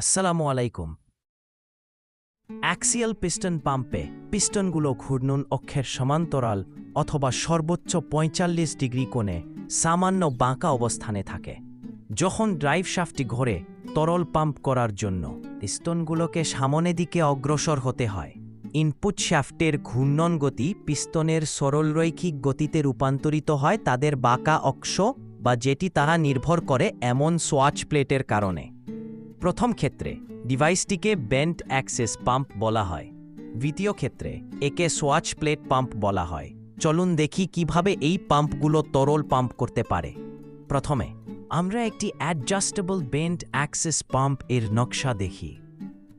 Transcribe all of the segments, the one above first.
আসসালামু আলাইকুম। Axial piston পাম্পে পিস্টনগুলো ঘূর্ণন অক্ষের সমান্তরাল অথবা সর্বোচ্চ পঁয়তাল্লিশ ডিগ্রি কোণে সামান্য বাঁকা অবস্থানে থাকে, যখন ড্রাইভ শাফটটি ঘোরে তরল পাম্প করার জন্য। পিস্টনগুলোকে সামনে দিকে অগ্রসর হতে হয়। ইনপুট শ্যাফটের ঘূর্ণন গতি পিস্তনের সরলরৈখিক গতিতে রূপান্তরিত হয় তাদের বাঁকা অক্ষ বা যেটি তারা নির্ভর করে এমন সোয়াচ প্লেটের কারণে। প্রথম ক্ষেত্রে ডিভাইসটিকে বেন্ট অ্যাক্সেস পাম্প বলা হয়। দ্বিতীয় ক্ষেত্রে একে সোয়াচ প্লেট পাম্প বলা হয়। চলুন দেখি কীভাবে এই পাম্পগুলো তরল পাম্প করতে পারে। প্রথমে আমরা একটি অ্যাডজাস্টেবল বেন্ট অ্যাক্সেস পাম্পের নকশা দেখি।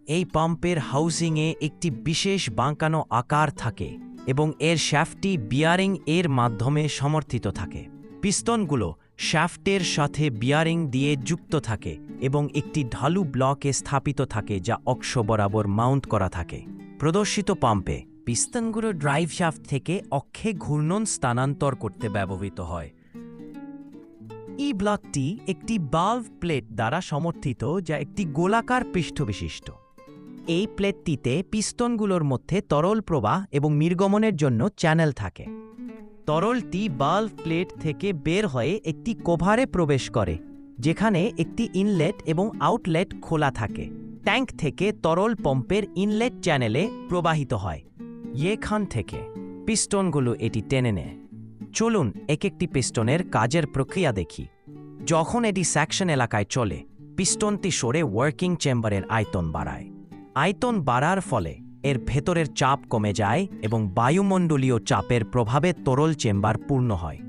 এই পাম্পের হাউজিংয়ে একটি বিশেষ বাঁকানো আকার থাকে এবং এর শ্যাফটি বিয়ারিং এর মাধ্যমে সমর্থিত থাকে। পিস্তনগুলো শ্যাফটের সাথে বিয়ারিং দিয়ে যুক্ত থাকে এবং একটি ঢালু ব্লকে স্থাপিত থাকে যা অক্ষ বরাবর মাউন্ট করা থাকে। প্রদর্শিত পাম্পে পিস্তনগুলো ড্রাইভ শ্যাফট থেকে অক্ষে ঘূর্ণন স্থানান্তর করতে ব্যবহৃত হয়। ই ব্লকটি একটি বাল্ভ প্লেট দ্বারা সমর্থিত, যা একটি গোলাকার পৃষ্ঠবিশিষ্ট এই প্লেটটিতে পিস্তনগুলোর মধ্যে তরল প্রবাহ এবং নির্গমনের জন্য চ্যানেল থাকে। তরলটি বাল্ব প্লেট থেকে বের হয়ে একটি কোভারে প্রবেশ করে, যেখানে একটি ইনলেট এবং আউটলেট খোলা থাকে। ট্যাঙ্ক থেকে তরল পম্পের ইনলেট চ্যানেলে প্রবাহিত হয়। এখান থেকে পিস্টনগুলো এটি টেনে নেয়। চলুন এক একটি পিস্টনের কাজের প্রক্রিয়া দেখি। যখন এটি স্যাকশন এলাকায় চলে, পিস্টনটি সরে ওয়ার্কিং চেম্বারের আয়তন বাড়ায়। আয়তন বাড়ার ফলে এর ভেতরের চাপ কমে যায় এবং বায়ুমণ্ডলীয় চাপের প্রভাবে তরল চেম্বার পূর্ণ হয়।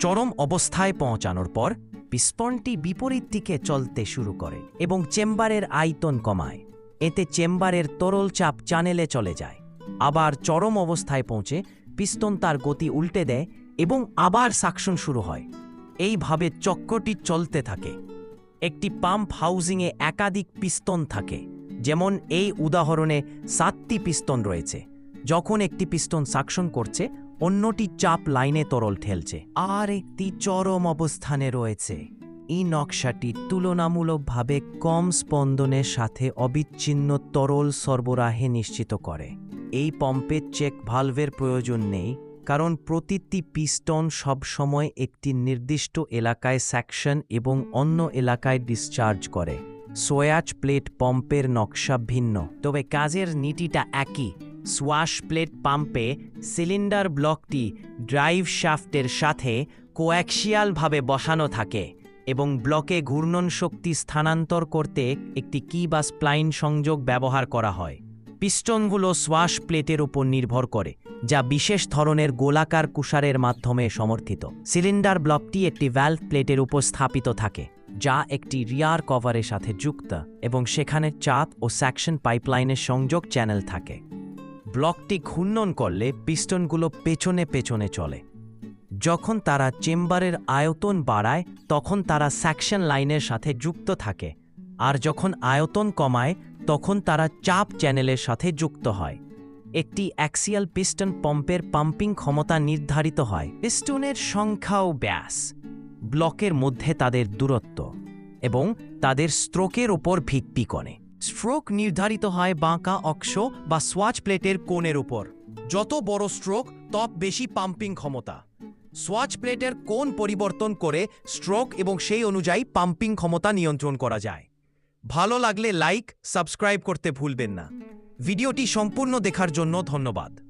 চরম অবস্থায় পৌঁছানোর পর পিস্টনটি বিপরীত দিকে চলতে শুরু করে এবং চেম্বারের আয়তন কমায়। এতে চেম্বারের তরল চাপ চ্যানেলে চলে যায়। আবার চরম অবস্থায় পৌঁছে পিস্তন তার গতি উল্টে দেয় এবং আবার সাকশন শুরু হয়। এইভাবে চক্রটি চলতে থাকে। একটি পাম্প হাউজিংয়ে একাধিক পিস্তন থাকে। যেমন এই উদাহরণে সাতটি পিস্তন রয়েছে। যখন একটি পিস্তন সাকশন করছে, অন্যটি চাপ লাইনে তরল ঠেলছে। আর একটি চরম অবস্থানে রয়েছে। এই নকশাটি তুলনামূলকভাবে কম স্পন্দনের সাথে অবিচ্ছিন্ন তরল সরবরাহে নিশ্চিত করে। এই পম্পের চেক ভালভের প্রয়োজন নেই, কারণ প্রতিটি পিস্টন সবসময় একটি নির্দিষ্ট এলাকায় স্যাকশন এবং অন্য এলাকায় ডিসচার্জ করে। সোয়াচ প্লেট পাম্পের নকশা ভিন্ন। তবে কাজের নীতিটা একই। সোয়াশ প্লেট পাম্পে সিলিন্ডার ব্লকটি ড্রাইভ শাফটের সাথে কোয়াক্সিয়ালভাবে বসানো থাকে এবং ব্লকে ঘূর্ণন শক্তি স্থানান্তর করতে একটি কি বা স্প্লাইন সংযোগ ব্যবহার করা হয়। পিস্টনগুলো সোয়াশ প্লেটের উপর নির্ভর করে, যা বিশেষ ধরনের গোলাকার কুষারের মাধ্যমে সমর্থিত। সিলিন্ডার ব্লকটি একটি ভ্যালভ প্লেটের উপর স্থাপিত থাকে। যা একটি রিয়ার কভারের সাথে যুক্ত এবং সেখানে চাপ ও সেকশন পাইপলাইনের সংযোগ চ্যানেল থাকে। ব্লকটি ঘূর্ণন করলে পিস্টনগুলো পেছনে পেছনে চলে। যখন তারা চেম্বারের আয়তন বাড়ায়, তখন তারা সেকশন লাইনের সাথে যুক্ত থাকে, আর যখন আয়তন কমায়, তখন তারা চাপ চ্যানেলের সাথে যুক্ত হয়। একটি অ্যাক্সিয়াল পিস্টন পাম্পের পাম্পিং ক্ষমতা নির্ধারিত হয়। পিস্টনের সংখ্যাও ব্যাস। ব্লকের মধ্যে তাদের দূরত্ব এবং তাদের স্ট্রোকের ওপর ভিত্তি করে। স্ট্রোক নির্ধারিত হয় বাঁকা অক্ষ বা সোয়াচ প্লেটের কোণের উপর। যত বড় স্ট্রোক, তত বেশি পাম্পিং ক্ষমতা। সোয়াচ প্লেটের কোণ পরিবর্তন করে স্ট্রোক এবং সেই অনুযায়ী পাম্পিং ক্ষমতা নিয়ন্ত্রণ করা যায়। ভালো লাগলে লাইক, সাবস্ক্রাইব করতে ভুলবেন না। ভিডিওটি সম্পূর্ণ দেখার জন্য ধন্যবাদ।